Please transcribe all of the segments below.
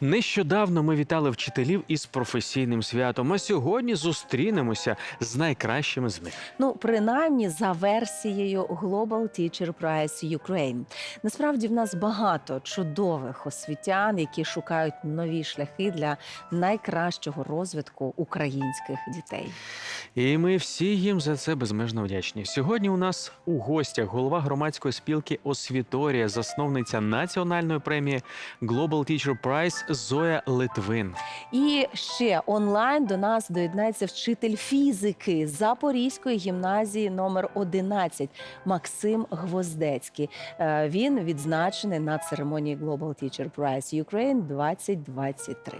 Нещодавно ми вітали вчителів із професійним святом, а сьогодні зустрінемося з найкращими з них. Ну, принаймні за версією Global Teacher Prize Ukraine. Насправді в нас багато чудових освітян, які шукають нові шляхи для найкращого розвитку українських дітей. І ми всі їм за це безмежно вдячні. Сьогодні у нас у гостях голова громадської спілки Освіторія, засновниця національної премії Global Teacher Prize Зоя Литвин. І ще онлайн до нас доєднається вчитель фізики Запорізької гімназії номер 11 Максим Гвоздецький. Е, Він відзначений на церемонії Global Teacher Prize Ukraine 2023.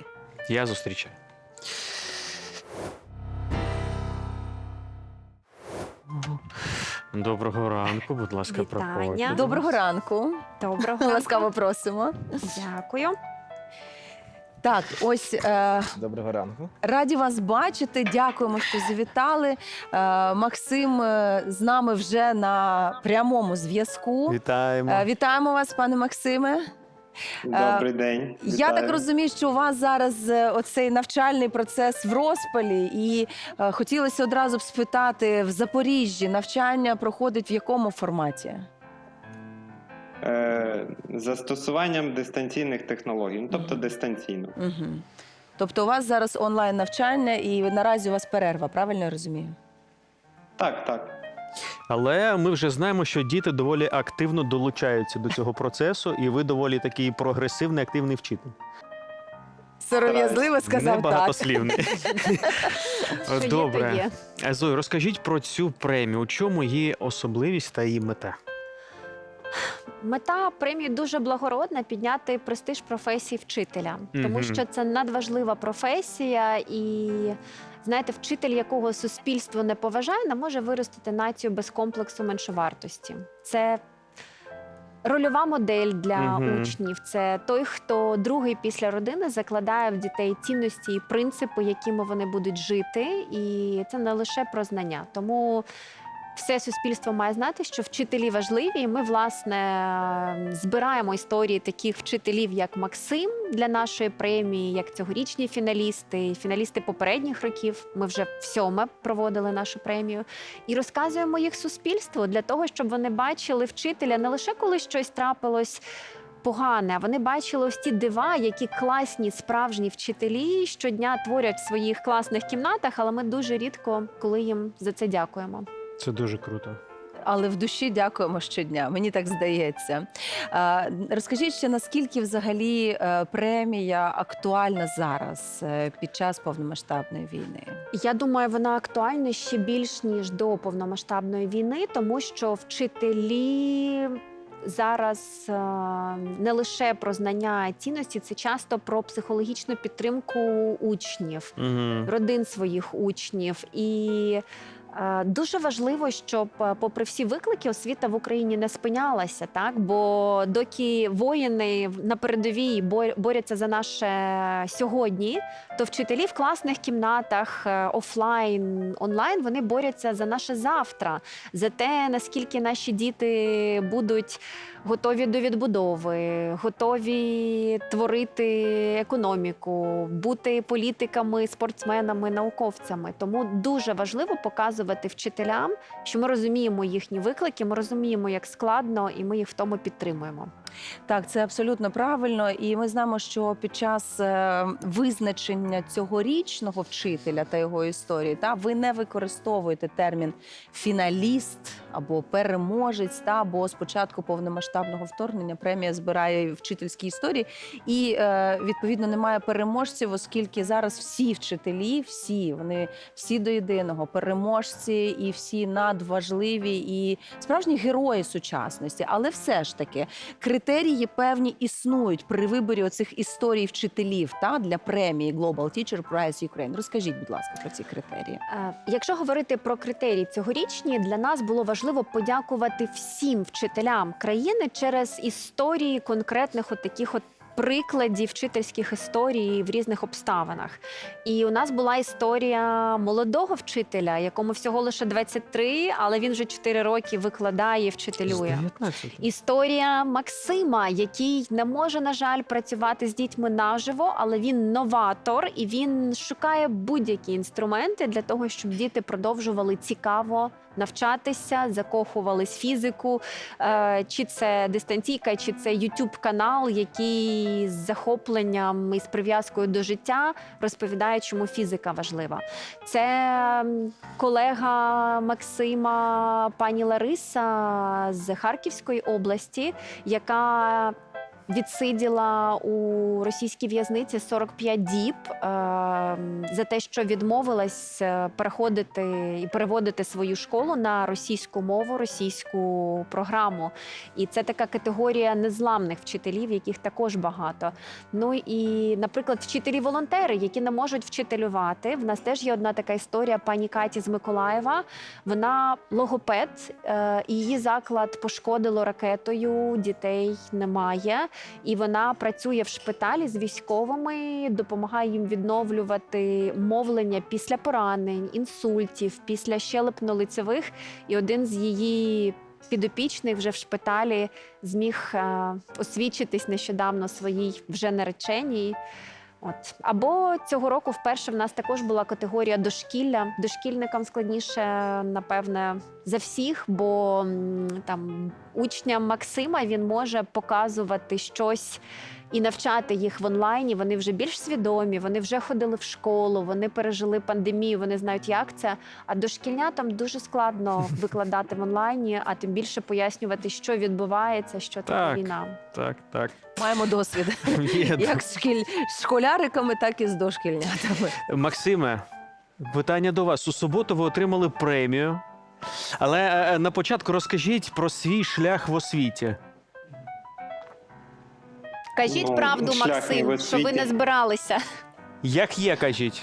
Я зустрічаю. Доброго ранку, будь ласка, Вітання. проходьте. Доброго ранку. Доброго Ласкаво просимо. Дякую. Так, ось е, Доброго ранку. раді вас бачити. Дякуємо, що завітали. Е, Максим е, з нами вже на прямому зв'язку. Вітаємо. Е, Вітаємо вас, пане Максиме. Добрий день. Я так розумію, що у вас зараз е, оцей навчальний процес в розпалі, і е, хотілося одразу б спитати в Запоріжжі навчання проходить в якому форматі? Е, застосуванням дистанційних технологій, ну, тобто дистанційно. Угу. Тобто у вас зараз онлайн навчання, і наразі у вас перерва, правильно я розумію? Так, так. Але ми вже знаємо, що діти доволі активно долучаються до цього процесу, і ви доволі такий прогресивний, активний вчитель. Сором'язливо сказав так. Небагатослівний. Добре. А, Зою, розкажіть про цю премію. У чому її особливість та її мета? Мета премії дуже благородна підняти престиж професії вчителя, тому що це надважлива професія, і знаєте, вчитель, якого суспільство не поважає, не може виростити націю без комплексу меншовартості. Це рольова модель для учнів. Це той, хто другий після родини закладає в дітей цінності і принципи, якими вони будуть жити, і це не лише про знання. Тому все суспільство має знати, що вчителі важливі. Ми, власне, збираємо історії таких вчителів, як Максим для нашої премії, як цьогорічні фіналісти, фіналісти попередніх років. Ми вже всьоме проводили нашу премію і розказуємо їх суспільству для того, щоб вони бачили вчителя не лише коли щось трапилось. Погане, вони бачили ось ті дива, які класні справжні вчителі щодня творять в своїх класних кімнатах, але ми дуже рідко коли їм за це дякуємо. Це дуже круто. Але в душі дякуємо щодня. Мені так здається. Розкажіть ще наскільки взагалі е, премія актуальна зараз е, під час повномасштабної війни? Я думаю, вона актуальна ще більш ніж до повномасштабної війни, тому що вчителі. Зараз е, не лише про знання цінності, це часто про психологічну підтримку учнів, Угу. родин своїх учнів. І дуже важливо, щоб, е, попри всі виклики, освіта в Україні не спинялася, так бо доки воїни на передовій бор- борються за наше сьогодні, то вчителі в класних кімнатах е, офлайн, онлайн вони борються за наше завтра, за те, наскільки наші діти будуть готові до відбудови, готові творити економіку, бути політиками, спортсменами, науковцями. Тому дуже важливо показувати вчителям, що ми розуміємо їхні виклики, ми розуміємо, як складно, і ми їх в тому підтримуємо. Так, це абсолютно правильно. І ми знаємо, що під час е, визначення цьогорічного вчителя та його історії, та ви не використовуєте термін фіналіст або переможець, та бо спочатку повномасштабного вторгнення премія збирає вчительські історії, і е, відповідно немає переможців, оскільки зараз всі вчителі, всі вони всі до єдиного переможці і всі надважливі і справжні герої сучасності. Але все ж таки критерії певні існують при виборі оцих історій вчителів та для премії Global Teacher Prize Ukraine. Розкажіть, будь ласка, про ці критерії. Е, Якщо говорити про критерії цьогорічні, для нас було важливо подякувати всім вчителям країни через історії конкретних от таких от прикладів вчительських історій в різних обставинах. І у нас була історія молодого вчителя, якому всього лише 23, але він вже 4 роки викладає, і вчителює. 19. Історія Максима, який не може, на жаль, працювати з дітьми наживо, але він новатор і він шукає будь-які інструменти для того, щоб діти продовжували цікаво навчатися, закохувались в фізику, Е, чи це дистанційка, чи це youtube канал, який з захопленням і з прив'язкою до життя розповідає, чому фізика важлива. Це колега Максима, пані Лариса з Харківської області, яка відсиділа у російській в'язниці 45 діб е, за те, що відмовилась е, переходити і переводити свою школу на російську мову, російську програму. І це така категорія незламних вчителів, яких також багато. Ну і, наприклад, вчителі-волонтери, які не можуть вчителювати. В нас теж є одна така історія пані Каті з Миколаєва. Вона логопед, е, її заклад пошкодило ракетою. Дітей немає. І вона працює в шпиталі з військовими, допомагає їм відновлювати мовлення після поранень, інсультів, після щелепно-лицевих. І один з її підопічних вже в шпиталі зміг е, освідчитись нещодавно своїй вже нареченій. От або цього року вперше в нас також була категорія дошкілля. Дошкільникам складніше, напевне, за всіх, бо там учням Максима він може показувати щось і навчати їх в онлайні. Вони вже більш свідомі, вони вже ходили в школу, вони пережили пандемію, вони знають, як це. А дошкільнятам дуже складно викладати в онлайні, а тим більше пояснювати, що відбувається, що таке Так. війна. Так, так. Маємо досвід Є, як з шкіль... з школяриками, так і з дошкільнятами. Максиме, питання до вас. У суботу ви отримали премію. Але е, на початку розкажіть про свій шлях в освіті. Кажіть Ну, правду, шлях мій Максим, в що ви освіті. не збиралися. Як є, кажіть?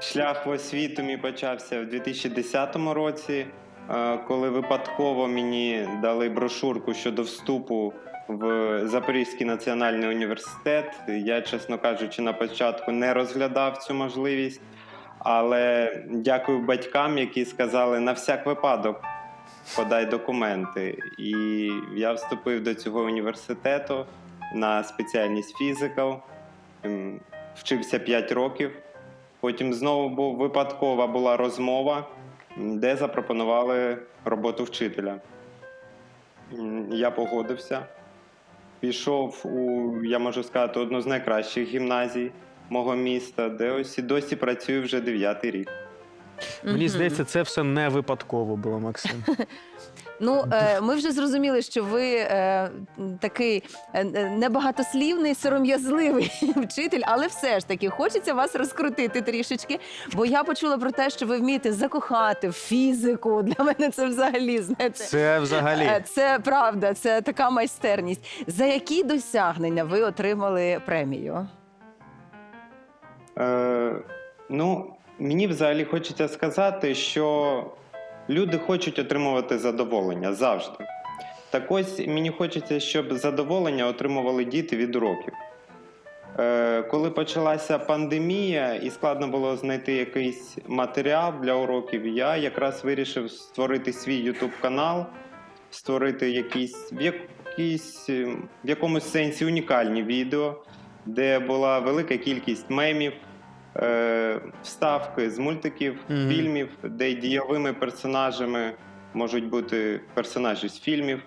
Шлях в освіту мій почався в 2010 році, е, коли випадково мені дали брошурку щодо вступу в Запорізький національний університет. Я, чесно кажучи, на початку не розглядав цю можливість, але дякую батькам, які сказали на всяк випадок. Подай документи. І я вступив до цього університету на спеціальність фізикал. Ем, Вчився 5 років. Потім знову був випадкова була розмова, де запропонували роботу вчителя. Я погодився. Пішов у, я можу сказати, одну з найкращих гімназій мого міста, де ось і досі працюю вже дев'ятий рік. Мені Мгм. здається, це все не випадково було, Максим. Ну, е, ми вже зрозуміли, що ви е, такий е, е, небагатослівний, сором'язливий вчитель, але все ж таки хочеться вас розкрутити трішечки. Бо я почула про те, що ви вмієте закохати в фізику. Для мене це взагалі знаєте. Це взагалі. Це правда, це така майстерність. За які досягнення ви отримали премію? Е, ну, мені взагалі хочеться сказати, що люди хочуть отримувати задоволення завжди. Так ось мені хочеться, щоб задоволення отримували діти від уроків. Е, коли почалася пандемія і складно було знайти якийсь матеріал для уроків, я якраз вирішив створити свій YouTube канал, створити якісь в якісь в якомусь сенсі унікальні відео, де була велика кількість мемів, е, вставки з мультиків, Мгм. фільмів, де дієвими персонажами можуть бути персонажі з фільмів,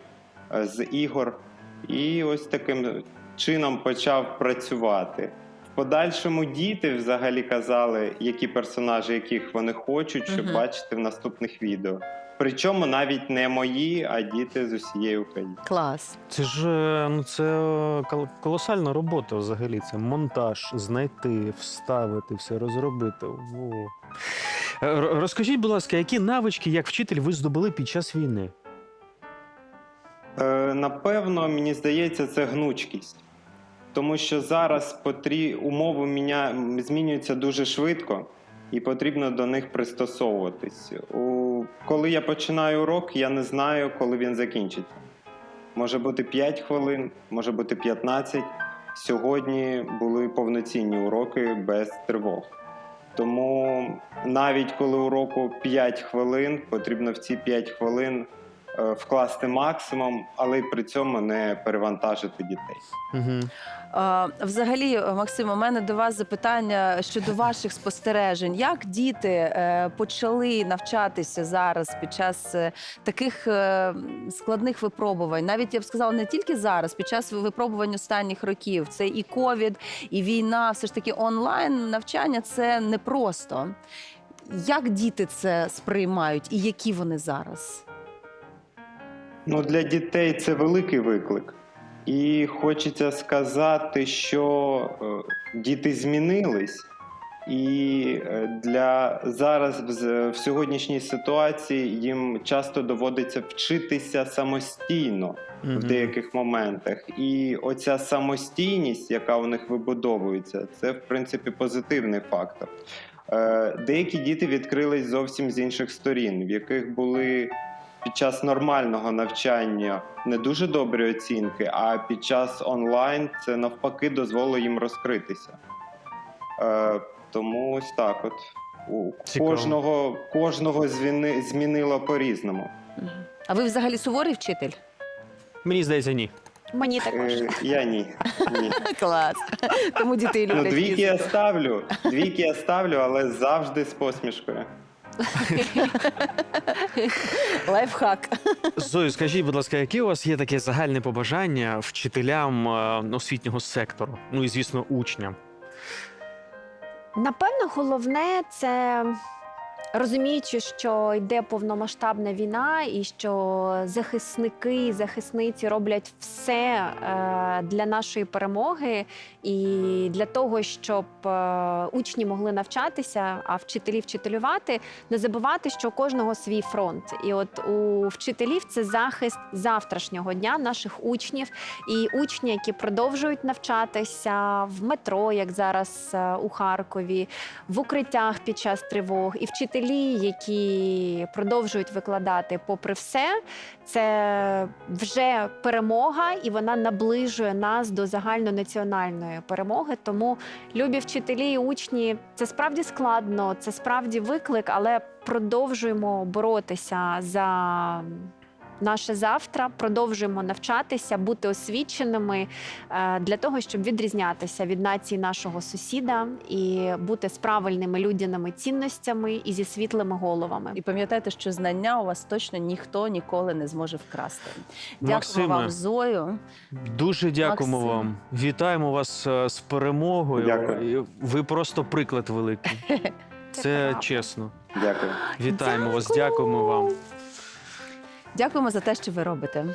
е, з ігор. І ось таким чином почав працювати. В подальшому діти взагалі казали, які персонажі, яких вони хочуть, щоб Мгм. бачити в наступних відео. Причому навіть не мої, а діти з усієї України. Клас. Це ж е, ну це е, кол- колосальна робота взагалі. Це монтаж, знайти, вставити, все розробити. Во. Е, р- Розкажіть, будь ласка, які навички як вчитель ви здобули під час війни? Е, напевно, мені здається, це гнучкість. Тому що зараз потрі... умови міня... змінюються дуже швидко, і потрібно до них пристосовуватись. У... Коли я починаю урок, я не знаю, коли він закінчиться. може бути 5 хвилин, може бути 15. Сьогодні були повноцінні уроки без тривог. Тому навіть коли уроку 5 хвилин, потрібно в ці 5 хвилин вкласти максимум, але й при цьому не перевантажити дітей. Угу. А, Взагалі, Максим, у мене до вас запитання щодо ваших спостережень. Як діти е, почали навчатися зараз під час е, таких е, складних випробувань? Навіть я б сказала, не тільки зараз, під час випробувань останніх років. Це і ковід, і війна, все ж таки онлайн навчання це непросто. Як діти це сприймають і які вони зараз? Ну, для дітей це великий виклик. І хочеться сказати, що е, діти змінились, і е, для зараз в, сьогоднішній ситуації їм часто доводиться вчитися самостійно в деяких моментах. І оця самостійність, яка у них вибудовується, це в принципі позитивний фактор. Е, Деякі діти відкрились зовсім з інших сторін, в яких були під час нормального навчання не дуже добрі оцінки, а під час онлайн це навпаки дозволило їм розкритися. Е, тому ось так от. У Цікаво. кожного, кожного зміни, змінило по-різному. А ви взагалі суворий вчитель? Мені здається, ні. Мені також. Е, я ні. ні. Клас. Тому дітей Ну, люблять. двійки я ставлю, двійки я ставлю, але завжди з посмішкою. Лайфхак. Зою, скажіть, будь ласка, які у вас є таке загальне побажання вчителям е, освітнього сектору? Ну і звісно, учням. Напевно, головне це розуміючи, що йде повномасштабна війна, і що захисники і захисниці роблять все е, для нашої перемоги і для того, щоб е, учні могли навчатися, а вчителі вчителювати, не забувати, що у кожного свій фронт. І от у вчителів це захист завтрашнього дня наших учнів і учні, які продовжують навчатися в метро, як зараз е, у Харкові, в укриттях під час тривог, і вчителі, які продовжують викладати попри все, це вже перемога, і вона наближує нас до загальнонаціональної перемоги. Тому любі вчителі і учні, це справді складно, це справді виклик, але продовжуємо боротися за. Наше завтра продовжуємо навчатися, бути освіченими е, для того, щоб відрізнятися від нації нашого сусіда і бути з правильними людяними цінностями і зі світлими головами. І пам'ятайте, що знання у вас точно ніхто ніколи не зможе вкрасти. Дякую Максиме. вам, Зою. Дуже дякуємо Максим. вам. Вітаємо вас е, з перемогою. Дякую. Ви просто приклад великий. Це чесно. Дякую. Вітаємо вас, дякуємо вам. Дякуємо за те, що ви робите.